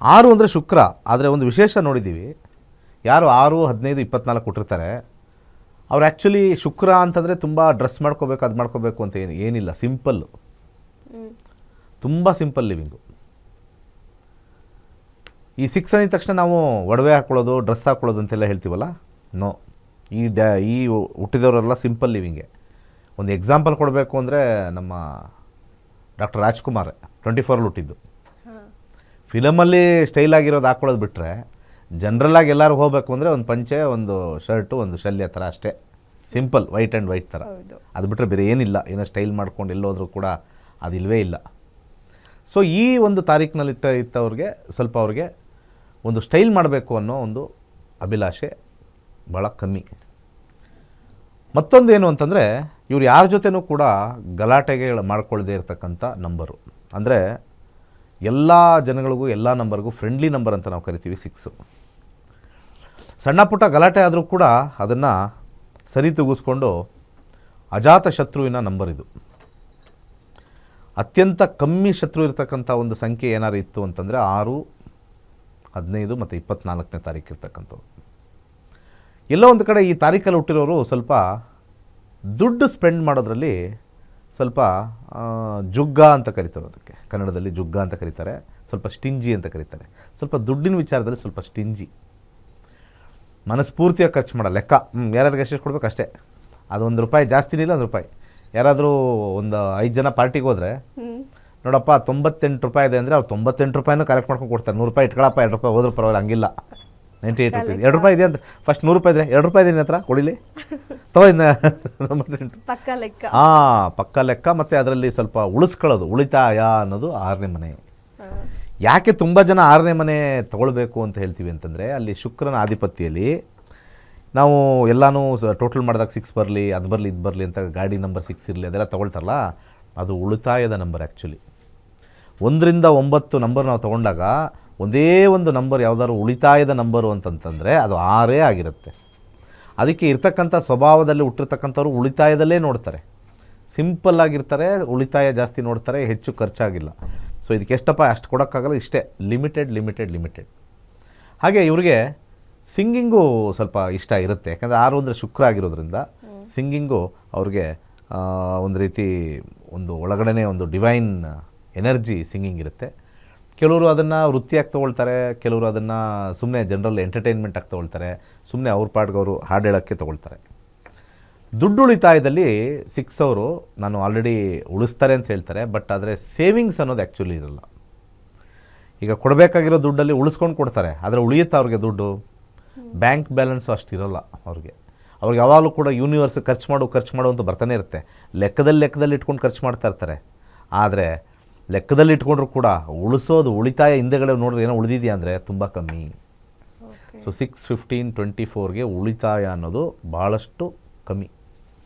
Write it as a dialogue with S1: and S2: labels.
S1: ಆರು ಅಂದರೆ ಶುಕ್ರ ಆದರೆ ಒಂದು ವಿಶೇಷ ನೋಡಿದ್ದೀವಿ ಯಾರು ಆರು ಹದಿನೈದು ಇಪ್ಪತ್ನಾಲ್ಕು ಕೊಟ್ಟಿರ್ತಾರೆ. ಅವ್ರು ಆ್ಯಕ್ಚುಲಿ ಶುಕ್ರ ಅಂತಂದರೆ ತುಂಬ ಡ್ರೆಸ್ ಮಾಡ್ಕೋಬೇಕು ಅದು ಮಾಡ್ಕೋಬೇಕು ಅಂತ ಏನು ಏನಿಲ್ಲ ಸಿಂಪಲ್ ತುಂಬ ಸಿಂಪಲ್ ಲಿವಿಂಗು ಈ ಸಿಕ್ಸ್ ಅಂದಿದ ತಕ್ಷಣ ನಾವು ಒಡವೆ ಹಾಕ್ಕೊಳ್ಳೋದು ಡ್ರೆಸ್ ಹಾಕ್ಕೊಳ್ಳೋದು ಅಂತೆಲ್ಲ ಹೇಳ್ತೀವಲ್ಲ? ನೋ ಈ ಡ್ಯಾ ಈ ಹುಟ್ಟಿದವರೆಲ್ಲ ಸಿಂಪಲ್ ಲಿವಿಂಗೆ ಒಂದು ಎಕ್ಸಾಂಪಲ್ ಕೊಡಬೇಕು ಅಂದರೆ ನಮ್ಮ ಡಾಕ್ಟರ್ ರಾಜ್ಕುಮಾರ್ ಟ್ವೆಂಟಿ ಫೋರಲ್ಲಿ ಹುಟ್ಟಿದ್ದು. ಫಿಲಮಲ್ಲಿ ಸ್ಟೈಲ್ ಆಗಿರೋದು ಹಾಕ್ಕೊಳ್ಳೋದು ಬಿಟ್ಟರೆ ಜನ್ರಲಾಗಿ ಎಲ್ಲರೂ ಹೋಗಬೇಕು ಅಂದರೆ ಒಂದು ಪಂಚೆ ಒಂದು ಶರ್ಟು ಒಂದು ಶಲ್ಯ ಥರ ಅಷ್ಟೇ. ಸಿಂಪಲ್ ವೈಟ್ ಆ್ಯಂಡ್ ವೈಟ್ ಥರ ಅದು ಬಿಟ್ಟರೆ ಬೇರೆ ಏನಿಲ್ಲ. ಏನೋ ಸ್ಟೈಲ್ ಮಾಡ್ಕೊಂಡು ಎಲ್ಲೋದ್ರೂ ಕೂಡ ಅದಿಲ್ವೇ ಇಲ್ಲ. ಸೊ ಈ ಒಂದು ತಾರೀಕಿನಲ್ಲಿ ಇಟ್ಟ ಇತ್ತವ್ರಿಗೆ ಸ್ವಲ್ಪ ಅವ್ರಿಗೆ ಒಂದು ಸ್ಟೈಲ್ ಮಾಡಬೇಕು ಅನ್ನೋ ಒಂದು ಅಭಿಲಾಷೆ ಭಾಳ ಕಮ್ಮಿ. ಮತ್ತೊಂದು ಏನು ಅಂತಂದರೆ ಇವ್ರು ಯಾರ ಜೊತೆನೂ ಕೂಡ ಗಲಾಟೆಗೆ ಮಾಡ್ಕೊಳ್ಳದೇ ಇರತಕ್ಕಂಥ ನಂಬರು ಅಂದರೆ ಎಲ್ಲ ಜನಗಳಿಗೂ, ಎಲ್ಲ ನಂಬರ್ಗೂ ಫ್ರೆಂಡ್ಲಿ ನಂಬರ್ ಅಂತ ನಾವು ಕರಿತೀವಿ ಸಿಕ್ಸು ಸಣ್ಣ ಪುಟ್ಟ ಗಲಾಟೆ ಆದರೂ ಕೂಡ ಅದನ್ನು ಸರಿ ತೂಗಿಸ್ಕೊಂಡು ಅಜಾತ ಶತ್ರುವಿನ ನಂಬರ್ ಇದು. ಅತ್ಯಂತ ಕಮ್ಮಿ ಶತ್ರು ಇರತಕ್ಕಂಥ ಒಂದು ಸಂಖ್ಯೆ ಏನಾದ್ರು ಇತ್ತು ಅಂತಂದರೆ ಆರು, ಹದಿನೈದು ಮತ್ತು ಇಪ್ಪತ್ನಾಲ್ಕನೇ ತಾರೀಕು ಇರ್ತಕ್ಕಂಥವ್ರು ಎಲ್ಲೋ ಒಂದು ಕಡೆ ಈ ತಾರೀಕಲ್ಲಿ ಹುಟ್ಟಿರೋರು ಸ್ವಲ್ಪ ದುಡ್ಡು ಸ್ಪೆಂಡ್ ಮಾಡೋದ್ರಲ್ಲಿ ಸ್ವಲ್ಪ ಜುಗ್ಗ ಅಂತ ಕರೀತಾರೆ ಅದಕ್ಕೆ. ಕನ್ನಡದಲ್ಲಿ ಜುಗ್ಗ ಅಂತ ಕರೀತಾರೆ ಸ್ವಲ್ಪ ಸ್ಟಿಂಜಿ ಅಂತ ಕರೀತಾರೆ. ಸ್ವಲ್ಪ ದುಡ್ಡಿನ ವಿಚಾರದಲ್ಲಿ ಸ್ವಲ್ಪ ಸ್ಟಿಂಜಿ. ಮನಸ್ಫೂರ್ತಿಯಾಗಿ ಖರ್ಚು ಮಾಡೋ ಲೆಕ್ಕ. ಹ್ಞೂ ಯಾರ್ಯಾರಿಗೆ ಎಷ್ಟು ಕೊಡ್ಬೇಕು ಅಷ್ಟೇ. ಅದು ಒಂದು ರೂಪಾಯಿ ಜಾಸ್ತಿನೇ ಇಲ್ಲ ಒಂದು ರೂಪಾಯಿ. ಯಾರಾದರೂ ಒಂದು ಐದು ಜನ ಪಾರ್ಟಿಗೆ ಹೋದರೆ ನೋಡಪ್ಪ ತೊಂಬತ್ತೆಂಟು ರೂಪಾಯಿ ಇದೆ ಅಂದರೆ ಅವ್ರು ತೊಂಬತ್ತೆಂಟು ರೂಪಾಯಿನೂ ಕಲೆಕ್ಟ್ ಮಾಡ್ಕೊಂಡು ಕೊಡ್ತಾರೆ. ನೂರು ರೂಪಾಯಿ ಇಟ್ಕೊಳಪ್ಪ ಎರಡು ರೂಪಾಯಿ ಹೋದ್ರೂ ಪರವಾಗಿಲ್ಲ ಹಂಗಿಲ್ಲ. ನೈಂಟಿ ಏಯ್ಟ್ ರುಪೀಸ್ ಎರಡು ರೂಪಾಯಿ ಇದೆ ಅಂತ. ಫಸ್ಟ್ ನೂರು ರೂಪಾಯಿ ಇದೆ ಎರಡು ರೂಪಾಯಿ ಇದೆ ನಿನ್ನ ಹತ್ರ ಕೊಡಿಲಿ. ತಗೋ ಇನ್ನು
S2: ಪಕ್ಕ ಲೆಕ್ಕ.
S1: ಹಾಂ ಪಕ್ಕ ಲೆಕ್ಕ ಮತ್ತು ಅದರಲ್ಲಿ ಸ್ವಲ್ಪ ಉಳಿಸ್ಕೊಳ್ಳೋದು. ಉಳಿತಾಯ ಅನ್ನೋದು ಆರನೇ ಮನೆ. ಯಾಕೆ ತುಂಬ ಜನ ಆರನೇ ಮನೆ ತಗೊಳ್ಬೇಕು ಅಂತ ಹೇಳ್ತೀವಿ ಅಂತಂದರೆ ಅಲ್ಲಿ ಶುಕ್ರನ ಆಧಿಪತ್ಯಲ್ಲಿ ನಾವು ಎಲ್ಲನೂ ಟೋಟಲ್ ಮಾಡಿದಾಗ ಸಿಕ್ಸ್ ಬರಲಿ ಅದು ಬರಲಿ ಇದು ಬರಲಿ ಅಂತ ಗಾಡಿ ನಂಬರ್ ಸಿಕ್ಸ್ ಇರಲಿ ಅದೆಲ್ಲ ತೊಗೊಳ್ತಾರಲ್ಲ ಅದು ಉಳಿತಾಯದ ನಂಬರ್ ಆ್ಯಕ್ಚುಲಿ ಒಂದರಿಂದ ಒಂಬತ್ತು ನಂಬರ್ ನಾವು ತೊಗೊಂಡಾಗ ಒಂದೇ ಒಂದು ನಂಬರ್ ಯಾವುದಾದ್ರು ಉಳಿತಾಯದ ನಂಬರು ಅಂತಂತಂದರೆ ಅದು ಆರೇ ಆಗಿರುತ್ತೆ. ಅದಕ್ಕೆ ಇರ್ತಕ್ಕಂಥ ಸ್ವಭಾವದಲ್ಲಿ ಹುಟ್ಟಿರ್ತಕ್ಕಂಥವ್ರು ಉಳಿತಾಯದಲ್ಲೇ ನೋಡ್ತಾರೆ. ಸಿಂಪಲ್ ಆಗಿರ್ತಾರೆ, ಉಳಿತಾಯ ಜಾಸ್ತಿ ನೋಡ್ತಾರೆ, ಹೆಚ್ಚು ಖರ್ಚಾಗಿಲ್ಲ. ಸೊ ಇದಕ್ಕೆ ಎಷ್ಟಪ್ಪ, ಅಷ್ಟು ಕೊಡೋಕ್ಕಾಗಲ್ಲ, ಇಷ್ಟೇ. ಲಿಮಿಟೆಡ್ ಲಿಮಿಟೆಡ್ ಲಿಮಿಟೆಡ್ ಹಾಗೆ ಇವ್ರಿಗೆ ಸಿಂಗಿಂಗು ಸ್ವಲ್ಪ ಇಷ್ಟ ಇರುತ್ತೆ. ಯಾಕಂದರೆ ಆರು ಅಂದರೆ ಶುಕ್ರ ಆಗಿರೋದ್ರಿಂದ ಸಿಂಗಿಂಗು ಅವ್ರಿಗೆ ಒಂದು ರೀತಿ ಒಂದು ಒಳಗಡೆ ಒಂದು ಡಿವೈನ್ ಎನರ್ಜಿ ಸಿಂಗಿಂಗ್ ಇರುತ್ತೆ. ಕೆಲವರು ಅದನ್ನು ವೃತ್ತಿಯಾಗಿ ತೊಗೊಳ್ತಾರೆ, ಕೆಲವರು ಅದನ್ನು ಸುಮ್ಮನೆ ಜನರಲ್ ಎಂಟರ್ಟೈನ್ಮೆಂಟಾಗಿ ತೊಗೊಳ್ತಾರೆ ಸುಮ್ಮನೆ ಅವ್ರ ಪಾಡ್ಗೆ ಅವರು ಹಾಡು ಹೇಳೋಕ್ಕೆ ತೊಗೊಳ್ತಾರೆ. ದುಡ್ಡು ಉಳಿತಾಯದಲ್ಲಿ ಸಿಕ್ಸ್ ಅವರು ನಾನು ಆಲ್ರೆಡಿ ಉಳಿಸ್ತಾರೆ ಅಂತ ಹೇಳ್ತಾರೆ ಬಟ್ ಆದರೆ ಸೇವಿಂಗ್ಸ್ ಅನ್ನೋದು ಆ್ಯಕ್ಚುಲಿ ಇರಲ್ಲ. ಈಗ ಕೊಡಬೇಕಾಗಿರೋ ದುಡ್ಡಲ್ಲಿ ಉಳಿಸ್ಕೊಂಡು ಕೊಡ್ತಾರೆ, ಆದರೆ ಉಳಿಯುತ್ತಾ ಅವ್ರಿಗೆ ದುಡ್ಡು? ಬ್ಯಾಂಕ್ ಬ್ಯಾಲೆನ್ಸು ಅಷ್ಟಿರಲ್ಲ ಅವ್ರಿಗೆ. ಅವ್ರಿಗೆ ಯಾವಾಗಲೂ ಕೂಡ ಯೂನಿವರ್ಸ್ ಖರ್ಚು ಮಾಡು ಖರ್ಚು ಮಾಡು ಅಂತ ಬರ್ತಾನೆ ಇರುತ್ತೆ. ಲೆಕ್ಕದಲ್ಲಿ ಲೆಕ್ಕದಲ್ಲಿ ಇಟ್ಕೊಂಡು ಖರ್ಚು ಮಾಡ್ತಾ ಇರ್ತಾರೆ. ಆದರೆ ಲೆಕ್ಕದಲ್ಲಿ ಇಟ್ಕೊಂಡ್ರು ಕೂಡ ಉಳಿಸೋದು ಉಳಿತಾಯ ಹಿಂದೆಗಡೆ ನೋಡಿದ್ರೆ ಏನೋ ಉಳಿದಿದೆಯಾ ಅಂದರೆ ತುಂಬ ಕಮ್ಮಿ. ಸೊ ಸಿಕ್ಸ್ ಫಿಫ್ಟೀನ್ ಟ್ವೆಂಟಿ ಫೋರ್ಗೆ ಉಳಿತಾಯ ಅನ್ನೋದು ಭಾಳಷ್ಟು ಕಮ್ಮಿ.